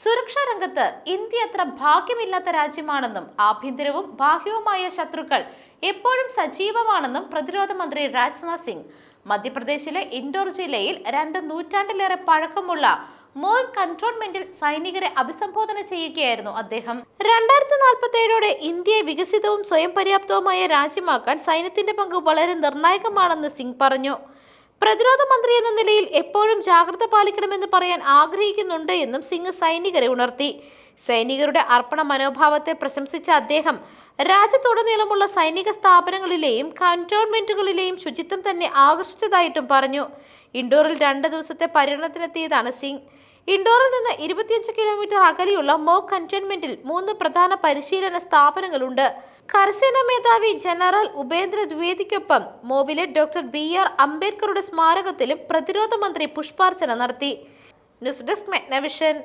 സുരക്ഷാ രംഗത്ത് ഇന്ത്യ അത്ര ഭാഗ്യമില്ലാത്ത രാജ്യമാണെന്നും ആഭ്യന്തരവും ബാഹ്യവുമായ ശത്രുക്കൾ എപ്പോഴും സജീവമാണെന്നും പ്രതിരോധ മന്ത്രി രാജ്നാഥ് സിംഗ്. മധ്യപ്രദേശിലെ ഇൻഡോർ ജില്ലയിൽ രണ്ട് നൂറ്റാണ്ടിലേറെ പഴക്കമുള്ള മോർ കൺട്രോൺമെന്റിൽ സൈനികരെ അഭിസംബോധന ചെയ്യുകയായിരുന്നു അദ്ദേഹം. രണ്ടായിരത്തി നാൽപ്പത്തി ഏഴോടെ ഇന്ത്യയെ വികസിതവും സ്വയം പര്യാപ്തവുമായ രാജ്യമാക്കാൻ സൈന്യത്തിന്റെ പങ്ക് വളരെ നിർണായകമാണെന്ന് സിംഗ് പറഞ്ഞു. പ്രതിരോധ മന്ത്രി എന്ന നിലയിൽ എപ്പോഴും ജാഗ്രത പാലിക്കണമെന്ന് പറയാൻ ആഗ്രഹിക്കുന്നുണ്ട് എന്നും സിംഗ് സൈനികരെ ഉണർത്തി. സൈനികരുടെ അർപ്പണ മനോഭാവത്തെ പ്രശംസിച്ച അദ്ദേഹം രാജ്യത്തുടനീളമുള്ള സൈനിക സ്ഥാപനങ്ങളിലെയും കന്റോൺമെന്റുകളിലെയും ശുചിത്വം തന്നെ ആകർഷിച്ചതായിട്ടും പറഞ്ഞു. ഇൻഡോറിൽ രണ്ട് ദിവസത്തെ പര്യടനത്തിനെത്തിയതാണ് സിംഗ്. ഇൻഡോറിൽ നിന്ന് ഇരുപത്തിയഞ്ച് കിലോമീറ്റർ അകലെയുള്ള മോ കന്റോൺമെന്റിൽ മൂന്ന് പ്രധാന പരിശീലന സ്ഥാപനങ്ങളുണ്ട്. കരസേന മേധാവി ജനറൽ ഉപേന്ദ്ര ദ്വേദിക്കൊപ്പം മോവിലെ ഡോക്ടർ ബി ആർ അംബേദ്കറുടെ സ്മാരകത്തിലും പ്രതിരോധ മന്ത്രി പുഷ്പാർച്ചന നടത്തി. News desk മെഗ്നവിഷൻ.